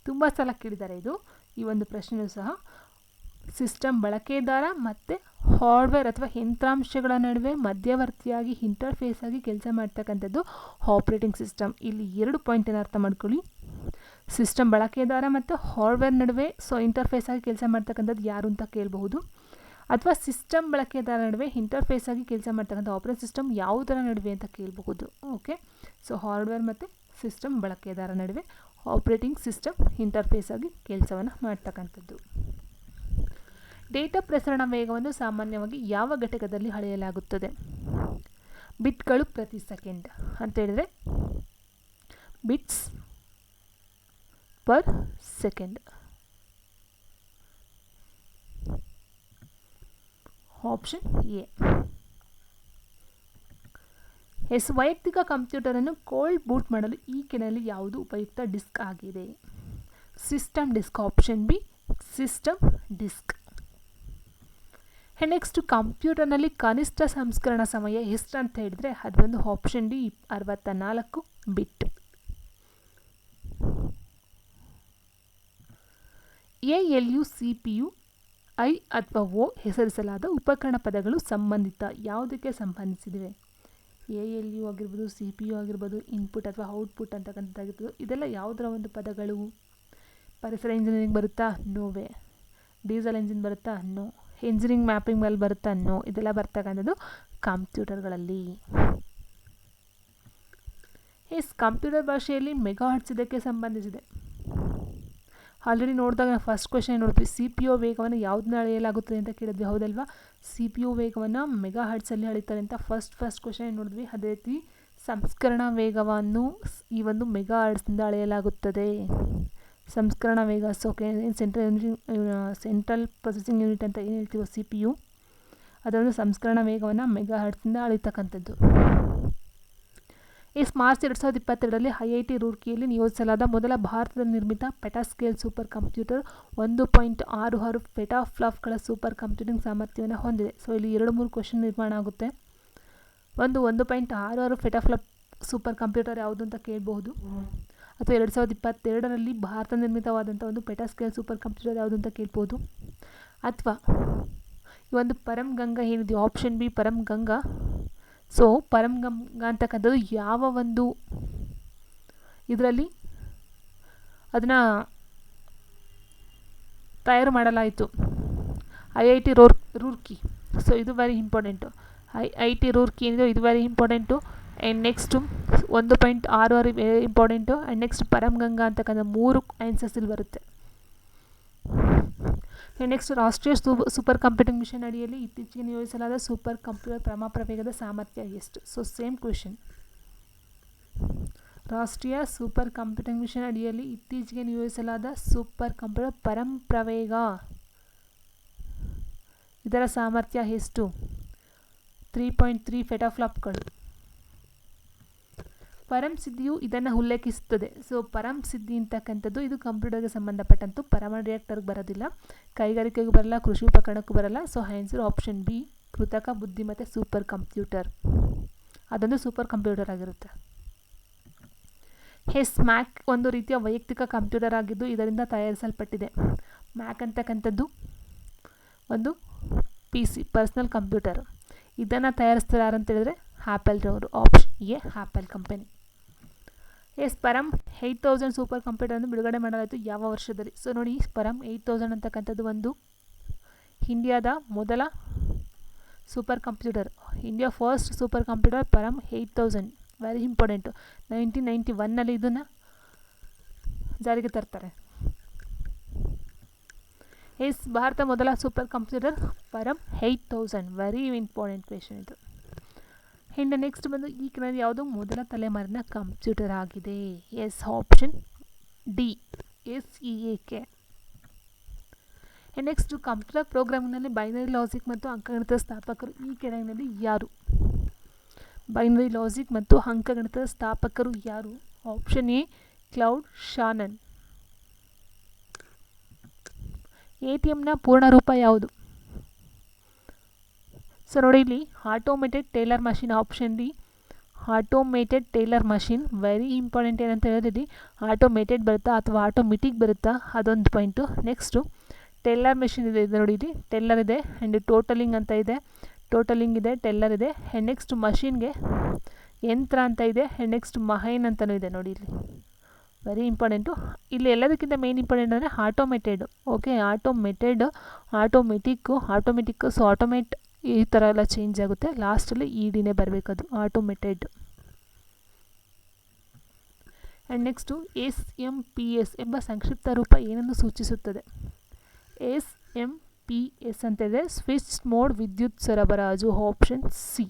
ತುಂಬ ಸಲ ಕೇಳಿದ್ದಾರೆ ಇದು. ಈ ಒಂದು ಪ್ರಶ್ನೆಯೂ ಸಹ ಸಿಸ್ಟಮ್ ಬಳಕೆದಾರ ಮತ್ತು ಹಾರ್ಡ್ವೇರ್ ಅಥವಾ ಯಂತ್ರಾಂಶಗಳ ನಡುವೆ ಮಧ್ಯವರ್ತಿಯಾಗಿ ಇಂಟರ್ಫೇಸ್ ಆಗಿ ಕೆಲಸ ಮಾಡ್ತಕ್ಕಂಥದ್ದು ಆಪ್ರೇಟಿಂಗ್ ಸಿಸ್ಟಮ್ ಇಲ್ಲಿ ಎರಡು ಪಾಯಿಂಟನ್ನು ಅರ್ಥ ಮಾಡ್ಕೊಳ್ಳಿ. ಸಿಸ್ಟಮ್ ಬಳಕೆದಾರ ಮತ್ತು ಹಾರ್ಡ್ವೇರ್ ನಡುವೆ ಸೊ ಇಂಟರ್ಫೇಸ್ ಆಗಿ ಕೆಲಸ ಮಾಡ್ತಕ್ಕಂಥದ್ದು ಯಾರು ಅಂತ ಕೇಳಬಹುದು. ಅಥವಾ ಸಿಸ್ಟಮ್ ಬಳಕೆದಾರ ನಡುವೆ ಇಂಟರ್ಫೇಸ್ ಆಗಿ ಕೆಲಸ ಮಾಡ್ತಕ್ಕಂಥ ಆಪರೇಟಿಂಗ್ ಸಿಸ್ಟಮ್ ಯಾವುದರ ನಡುವೆ ಅಂತ ಕೇಳಬಹುದು. ಓಕೆ ಸೊ ಹಾರ್ಡ್ವೇರ್ ಮತ್ತು ಸಿಸ್ಟಮ್ ಬಳಕೆದಾರ ನಡುವೆ ಆಪರೇಟಿಂಗ್ ಸಿಸ್ಟಮ್ ಇಂಟರ್ಫೇಸ್ ಆಗಿ ಕೆಲಸವನ್ನು ಮಾಡ್ತಕ್ಕಂಥದ್ದು. ಡೇಟಾ ಪ್ರಸರಣ ವೇಗವನ್ನು ಸಾಮಾನ್ಯವಾಗಿ ಯಾವ ಘಟಕದಲ್ಲಿ ಅಳೆಯಲಾಗುತ್ತದೆ? ಬಿಟ್ಗಳು ಪ್ರತಿ ಸೆಕೆಂಡ್ ಅಂತ ಹೇಳಿದ್ರೆ bits per second option A yes, ವೈಯಕ್ತಿಕ ಕಂಪ್ಯೂಟರನ್ನು ಕೋಲ್ಡ್ ಬೂಟ್ ಮಾಡಲು ಈ ಕೆನಲ್ಲಿ ಯಾವುದು ಉಪಯುಕ್ತ ಡಿಸ್ಕ್ ಆಗಿದೆ? System disk option B, system disk. Next ಕಂಪ್ಯೂಟರ್ನಲ್ಲಿ ಕನಿಷ್ಠ ಸಂಸ್ಕರಣ ಸಮಯ ಎಷ್ಟು ಅಂತ ಹೇಳಿದರೆ ಅದು ಬಂದು ಆಪ್ಷನ್ ಡಿ ಅರವತ್ತ ನಾಲ್ಕು bit. A L U C P U I ಅಥವಾ ಓ ಹೆಸರಿಸಲಾದ ಉಪಕರಣ ಪದಗಳು ಸಂಬಂಧಿತ ಯಾವುದಕ್ಕೆ ಸಂಬಂಧಿಸಿದಿವೆ? ಎ, ಎಲ್, ಯು ಆಗಿರ್ಬೋದು, ಸಿ, ಪಿ, ಯು ಆಗಿರ್ಬೋದು, ಇನ್ಪುಟ್ ಅಥವಾ ಔಟ್ಪುಟ್ ಅಂತಕ್ಕಂಥದ್ದಾಗಿರ್ಬೋದು ಇದೆಲ್ಲ ಯಾವುದರ ಒಂದು ಪದಗಳು? ಪರಿಸರ ಇಂಜಿನಿಯರಿಂಗ್ ಬರುತ್ತಾ? ನೋವೇ ಡೀಸೆಲ್ ಇಂಜಿನ್ ಬರುತ್ತಾ? ನೋ. ಇಂಜಿನಿಯರಿಂಗ್ ಮ್ಯಾಪಿಂಗ್ ಮೇಲೆ ಬರುತ್ತಾ? ನೋ. ಇದೆಲ್ಲ ಬರ್ತಕ್ಕಂಥದ್ದು ಕಂಪ್ಯೂಟರ್ಗಳಲ್ಲಿ. ಎಸ್, ಕಂಪ್ಯೂಟರ್ ಭಾಷೆಯಲ್ಲಿ ಮೆಗಾ ಹರ್ಟ್ಸ್ ಇದಕ್ಕೆ ಸಂಬಂಧಿಸಿದೆ. ಆಲ್ರೆಡಿ ನೋಡಿದಾಗ ಫಸ್ಟ್ ಕ್ವೆಶನ್ ನೋಡಿದ್ವಿ ಸಿ ಪಿ ಯು ವೇಗವನ್ನು ಯಾವುದನ್ನ ಅಳೆಯಲಾಗುತ್ತದೆ ಅಂತ ಕೇಳಿದ್ವಿ, ಹೌದಲ್ವಾ? ಸಿ ಪಿ ಯು ವೇಗವನ್ನು ಮೆಗಾ ಹರ್ಟ್ಸಲ್ಲಿ ಅಳಿತಾರೆ ಅಂತ ಫಸ್ಟ್ ಫಸ್ಟ್ ಕ್ವೆಶನ್ ನೋಡಿದ್ವಿ? ಅದೇ ರೀತಿ ಸಂಸ್ಕರಣಾ ವೇಗವನ್ನು ಈ ಒಂದು ಮೆಗಾ ಹರ್ಟ್ಸ್ನಿಂದ ಅಳೆಯಲಾಗುತ್ತದೆ. ಸಂಸ್ಕರಣಾ ವೇಗ so central central processing unit ಅಂತ ಏನು ಹೇಳ್ತೀವೋ ಸಿ ಪಿ ಯು ಅದೊಂದು ಸಂಸ್ಕರಣಾ ವೇಗವನ್ನು ಮೆಗಾ ಹಾರ್ಟ್ಸಿಂದ ಅಳಿತಕ್ಕಂಥದ್ದು. ಎಸ್ ಮಾರ್ಚ್ ಎರಡು ಸಾವಿರದ ಇಪ್ಪತ್ತೆರಡರಲ್ಲಿ ಐ ಐ ಟಿ ರೂರ್ಕಿಯಲ್ಲಿ ನಿಯೋಜಿಸಲಾದ ಮೊದಲ ಭಾರತದ ನಿರ್ಮಿತ ಪೆಟಾಸ್ಕೇಲ್ ಸೂಪರ್ ಕಂಪ್ಯೂಟರ್ ಒಂದು ಪಾಯಿಂಟ್ ಆರು ಆರು ಪೆಟಾಫ್ಲಾಪ್ಗಳ ಸೂಪರ್ ಕಂಪ್ಯೂಟಿಂಗ್ ಸಾಮರ್ಥ್ಯವನ್ನು ಹೊಂದಿದೆ. ಸೊ, ಇಲ್ಲಿ ಎರಡು ಮೂರು ಕ್ವಶನ್ ನಿರ್ಮಾಣ ಆಗುತ್ತೆ. ಒಂದು ಒಂದು ಪಾಯಿಂಟ್ ಆರು ಆರು ಫೆಟಾಫ್ಲಾಪ್ ಸೂಪರ್ ಕಂಪ್ಯೂಟರ್ ಯಾವುದು ಅಂತ ಕೇಳಬಹುದು. ಅಥವಾ ಎರಡು ಸಾವಿರದ ಇಪ್ಪತ್ತೆರಡರಲ್ಲಿ ಭಾರತ ನಿರ್ಮಿತವಾದಂಥ ಒಂದು ಪೆಟಾಸ್ಕೇಲ್ ಸೂಪರ್ ಕಂಪ್ಯೂಟರ್ ಯಾವುದು ಅಂತ ಕೇಳ್ಬೋದು ಅಥವಾ ಈ ಒಂದು ಪರಂ ಗಂಗಾ ಏನಿದೆ? Option B Param Ganga so Param Ganga ಅಂತಕ್ಕಂಥದ್ದು ಯಾವ ಒಂದು ಇದರಲ್ಲಿ ಅದನ್ನು ತಯಾರು ಮಾಡಲಾಯಿತು ಐ ಐ ಟಿ ರೋರ್ ರೂರ್ಕಿ ಸೊ ಇದು very important I I T Roorkee ಏನಿದೆ ಇದು ವೆರಿ ಇಂಪಾರ್ಟೆಂಟು ಆ್ಯಂಡ್ ನೆಕ್ಸ್ಟು ಒಂದು ಪಾಯಿಂಟ್ ಆರು ಆರು important and next Param Ganga ಅಂತಕ್ಕಂಥ ಮೂರು ಆನ್ಸರ್ಸ್ ಇಲ್ಲಿ ಬರುತ್ತೆ ನೆಕ್ಸ್ಟ್ ರಾಷ್ಟ್ರೀಯ ಸೂಪರ್ ಕಂಪ್ಯೂಟಿಂಗ್ ಮಿಷನ್ ಅಡಿಯಲ್ಲಿ ಇತ್ತೀಚೆಗೆ ನಿಯೋಜಿಸಲಾದ ಸೂಪರ್ ಕಂಪ್ಯೂಟರ್ ಪ್ರಮಾಪ್ರವೇಗದ ಸಾಮರ್ಥ್ಯ ಎಷ್ಟು? ಸೊ ಸೇಮ್ ಕ್ವೆಶನ್ ರಾಷ್ಟ್ರೀಯ ಸೂಪರ್ ಕಂಪ್ಯೂಟಿಂಗ್ ಮಿಷನ್ ಅಡಿಯಲ್ಲಿ ಇತ್ತೀಚೆಗೆ ನಿಯೋಜಿಸಲಾದ ಸೂಪರ್ ಕಂಪ್ಯೂಟರ್ ಪರಂಪ್ರವೇಗ ಇದರ ಸಾಮರ್ಥ್ಯ ಎಷ್ಟು? ತ್ರೀ ಪಾಯಿಂಟ್ ತ್ರೀ ಫೆಟಾಫ್ಲಾಪ್ಗಳು ಪರಂ ಸಿದ್ಧಿಯು ಇದನ್ನು ಉಲ್ಲೇಖಿಸುತ್ತದೆ. ಸೊ ಪರಂ ಸಿದ್ಧಿ ಅಂತಕ್ಕಂಥದ್ದು ಇದು ಕಂಪ್ಯೂಟರ್ಗೆ ಸಂಬಂಧಪಟ್ಟಂತೂ ಪರಮಾಣು ರಿಯಾಕ್ಟರ್ಗೆ ಬರೋದಿಲ್ಲ. ಕೈಗಾರಿಕೆಗೂ ಬರಲ್ಲ, ಕೃಷಿ ಉಪಕರಣಕ್ಕೂ ಬರಲ್ಲ. ಸೊ ಆನ್ಸರ್ ಆಪ್ಷನ್ ಬಿ ಕೃತಕ ಬುದ್ಧಿಮತ್ತೆ ಸೂಪರ್ ಕಂಪ್ಯೂಟರ್ ಅದೊಂದು ಸೂಪರ್ ಕಂಪ್ಯೂಟರ್ ಆಗಿರುತ್ತೆ. ಹೆಸ್ ಮ್ಯಾಕ್ ಒಂದು ರೀತಿಯ ವೈಯಕ್ತಿಕ ಕಂಪ್ಯೂಟರ್ ಆಗಿದ್ದು ಇದರಿಂದ ತಯಾರಿಸಲ್ಪಟ್ಟಿದೆ. ಮ್ಯಾಕ್ ಅಂತಕ್ಕಂಥದ್ದು ಒಂದು ಪಿ ಸಿ ಪರ್ಸ್ನಲ್ ಕಂಪ್ಯೂಟರ್ ಇದನ್ನು ತಯಾರಿಸ್ತಾರೆ ಯಾರು ಅಂತ ಹೇಳಿದ್ರೆ ರವರು option A Apple company yes Param eight thousand super ಕಂಪ್ಯೂಟರನ್ನು ಬಿಡುಗಡೆ ಮಾಡಲಾಯಿತು ಯಾವ ವರ್ಷದಲ್ಲಿ? ಸೊ ನೋಡಿ ಸ್ಪರಂ ಏಯ್ಟ್ ತೌಸಂಡ್ ಅಂತಕ್ಕಂಥದ್ದು ಒಂದು ಇಂಡಿಯಾದ ಮೊದಲ super computer India first super computer Param eight thousand very important nineteen ninety ಒನ್ನಲ್ಲಿ ಇದನ್ನು ಜಾರಿಗೆ ತರ್ತಾರೆ. ಎಸ್ ಭಾರತ ಮೊದಲ super computer Param eight thousand very important question ಇದು. ಇನ್ನು ನೆಕ್ಸ್ಟ್ ಬಂದು ಈ ಕೆಳಗೆ ಯಾವುದು ಮೊದಲ ತಲೆಮಾರಿನ ಕಂಪ್ಯೂಟರ್ ಆಗಿದೆ. Yes option D yes E A K next computer ಪ್ರೋಗ್ರಾಮಿಂಗ್ನಲ್ಲಿ ಬೈನರಿ ಲಾಜಿಕ್ ಮತ್ತು ಅಂಕಗಣಿತ ಸ್ಥಾಪಕರು ಈ ಕೆಳಗಿನಲ್ಲಿ ಯಾರು? ಬೈನರಿ ಲಾಜಿಕ್ ಮತ್ತು ಅಂಕಗಣಿತ ಸ್ಥಾಪಕರು ಯಾರು? Option A Claude Shannon A T ಎಮ್ನ ಪೂರ್ಣ ರೂಪ ಯಾವುದು? ಸೊ ನೋಡಿ ಇಲ್ಲಿ automated teller machine option D automated teller machine very important ಏನಂತ ಹೇಳಿದ್ರಿ ಆಟೋಮೇಟೆಡ್ ಬರುತ್ತಾ ಅಥವಾ ಆಟೋಮೆಟಿಕ್ ಬರುತ್ತಾ ಅದೊಂದು ಪಾಯಿಂಟು ನೆಕ್ಸ್ಟು ಟೆಲ್ಲರ್ ಮೆಷಿನ್ ಇದೆ, ಇದು ನೋಡಿ ಇಲ್ಲಿ. ಟೆಲ್ಲರ್ ಇದೆ ಆ್ಯಂಡ್ ಟೋಟಲಿಂಗ್ ಅಂತ ಇದೆ. ಟೋಟಲಿಂಗ್ ಇದೆ ಟೆಲ್ಲರ್ ಇದೆ. ಆ್ಯಂಡ್ ನೆಕ್ಸ್ಟ್ ಮಷಿನ್ಗೆ ಯಂತ್ರ ಅಂತ ಇದೆ. ಆ್ಯಂಡ್ ನೆಕ್ಸ್ಟ್ ಮಹೈನ್ ಅಂತಲೂ ಇದೆ ನೋಡಿ ಇಲ್ಲಿ. ವೆರಿ ಇಂಪಾರ್ಟೆಂಟು ಇಲ್ಲಿ ಎಲ್ಲದಕ್ಕಿಂತ ಮೇನ್ ಇಂಪಾರ್ಟೆಂಟ್ ಅಂದರೆ automated okay automated automatic automatic so automate ಈ ಥರ ಎಲ್ಲ ಚೇಂಜ್ ಆಗುತ್ತೆ. ಲಾಸ್ಟಲ್ಲಿ ಇ ಡಿನೇ ಬರಬೇಕದು automated and next S M P S ಎಂಬ ಸಂಕ್ಷಿಪ್ತ ರೂಪ ಏನನ್ನು ಸೂಚಿಸುತ್ತದೆ. ಎಸ್ ಎಂ ಪಿ ಎಸ್ ಅಂತ ಇದೆ ಸ್ವಿಚ್ ಮೋಡ್ ವಿದ್ಯುತ್ ಸರಬರಾಜು ಆಪ್ಷನ್ ಸಿ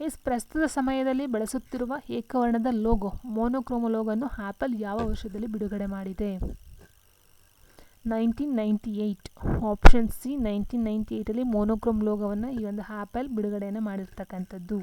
ಎಸ್, ಪ್ರಸ್ತುತ ಸಮಯದಲ್ಲಿ ಬಳಸುತ್ತಿರುವ ಏಕವರ್ಣದ ಲೋಗೋ ಮೋನೋಕ್ರೋಮೋ ಲೋಗನ್ನು ಆ್ಯಪಲ್ ಯಾವ ವರ್ಷದಲ್ಲಿ ಬಿಡುಗಡೆ ಮಾಡಿದೆ? Nineteen ninety eight option C nineteen ninety ಏಯ್ಟಲ್ಲಿ monochrome ಲೋಗವನ್ನು ಈ ಒಂದು ಆ್ಯಪಲ್ ಬಿಡುಗಡೆಯನ್ನು ಮಾಡಿರ್ತಕ್ಕಂಥದ್ದು.